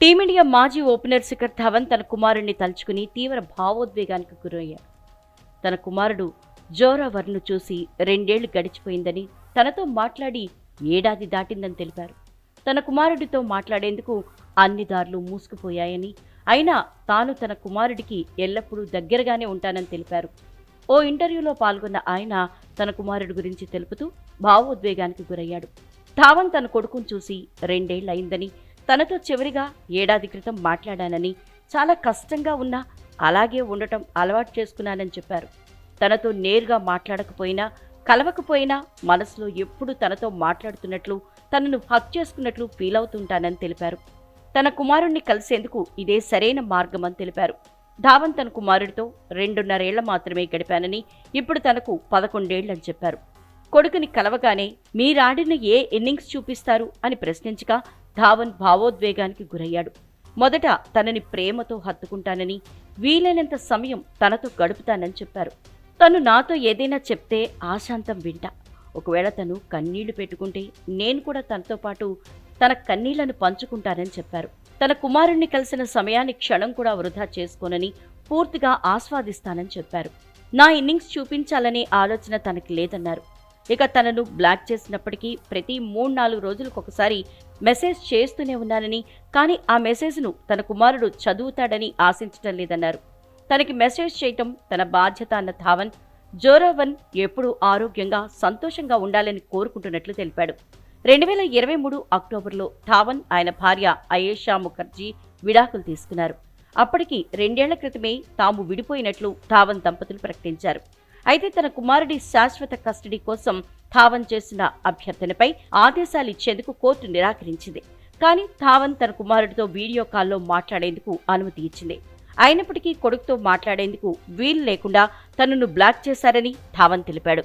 Team India మాజీ opener Shikhar Dhawan తన కుమారుణ్ణి తలుచుకుని తీవ్ర భావోద్వేగానికి గురయ్యారు తన కుమారుడు జోరావర్ను చూసి రెండేళ్ళు గడిచిపోయిందని తనతో మాట్లాడి ఏడాది దాటిందని తెలిపారు. తన కుమారుడితో మాట్లాడేందుకు అన్ని దారులు మూసుకుపోయాయని అయినా తాను తన కుమారుడికి ఎల్లప్పుడూ దగ్గరగానే ఉంటానని తెలిపారు. ఓ ఇంటర్వ్యూలో పాల్గొన్న ఆయన తన కుమారుడి గురించి తెలుపుతూ భావోద్వేగానికి గురయ్యాడు. ధావన్ తన కొడుకును చూసి రెండేళ్ళయిందని తనతో చివరిగా ఏడాది క్రితం మాట్లాడానని చాలా కష్టంగా ఉన్నా అలాగే ఉండటం అలవాటు చేసుకున్నానని చెప్పారు. తనతో నేరుగా మాట్లాడకపోయినా కలవకపోయినా మనసులో ఎప్పుడు తనతో మాట్లాడుతున్నట్లు తనను హక్ చేసుకున్నట్లు ఫీల్ అవుతుంటానని తెలిపారు. తన కుమారుణ్ణి కలిసేందుకు ఇదే సరైన మార్గమని తెలిపారు. ధావన్ తన కుమారుడితో రెండున్నరేళ్ళ మాత్రమే గడిపానని ఇప్పుడు తనకు పదకొండేళ్ళని చెప్పారు. కొడుకుని కలవగానే మీరాడిన ఏ ఇన్నింగ్స్ చూపిస్తారు? అని ప్రశ్నించగా ధావన్ భావోద్వేగానికి గురయ్యాడు. మొదట తనని ప్రేమతో హత్తుకుంటానని వీలైనంత సమయం తనతో గడుపుతానని చెప్పారు. తను నాతో ఏదైనా చెప్తే ఆశాంతం వింటా. ఒకవేళ తను కన్నీళ్ళు పెట్టుకుంటే నేను కూడా తనతో పాటు తన కన్నీళ్ళను పంచుకుంటానని చెప్పారు. తన కుమారుణ్ణి కలిసిన సమయాన్ని క్షణం కూడా వృధా చేసుకోనని పూర్తిగా ఆస్వాదిస్తానని చెప్పారు. నా ఇన్నింగ్స్ చూపించాలనే ఆలోచన తనకి లేదన్నారు. ఇక తనను బ్లాక్ చేసినప్పటికీ ప్రతి మూడు నాలుగు రోజులకు ఒకసారి మెసేజ్ చేస్తూనే ఉన్నానని కానీ ఆ మెసేజ్ను తన కుమారుడు చదువుతాడని ఆశించటం లేదన్నారు. తనకి మెసేజ్ చేయటం తన బాధ్యత అన్న ధావన్ జోరావన్ ఎప్పుడూ ఆరోగ్యంగా సంతోషంగా ఉండాలని కోరుకుంటున్నట్లు తెలిపాడు. రెండు వేల ఇరవై మూడు అక్టోబర్లో ధావన్ ఆయన భార్య అయేషా ముఖర్జీ విడాకులు తీసుకున్నారు. అప్పటికి రెండేళ్ళ క్రితమే తాము విడిపోయినట్లు ధావన్ దంపతులు ప్రకటించారు. అయితే తన కుమారుడి శాశ్వత కస్టడీ కోసం ధావన్ చేసిన అభ్యర్థనపై ఆదేశాలు ఇచ్చేందుకు కోర్టు నిరాకరించింది. కానీ ధావన్ తన కుమారుడితో వీడియో కాల్లో మాట్లాడేందుకు అనుమతి ఇచ్చింది. అయినప్పటికీ కొడుకుతో మాట్లాడేందుకు వీలు లేకుండా తనను బ్లాక్ చేశారని ధావన్ తెలిపాడు.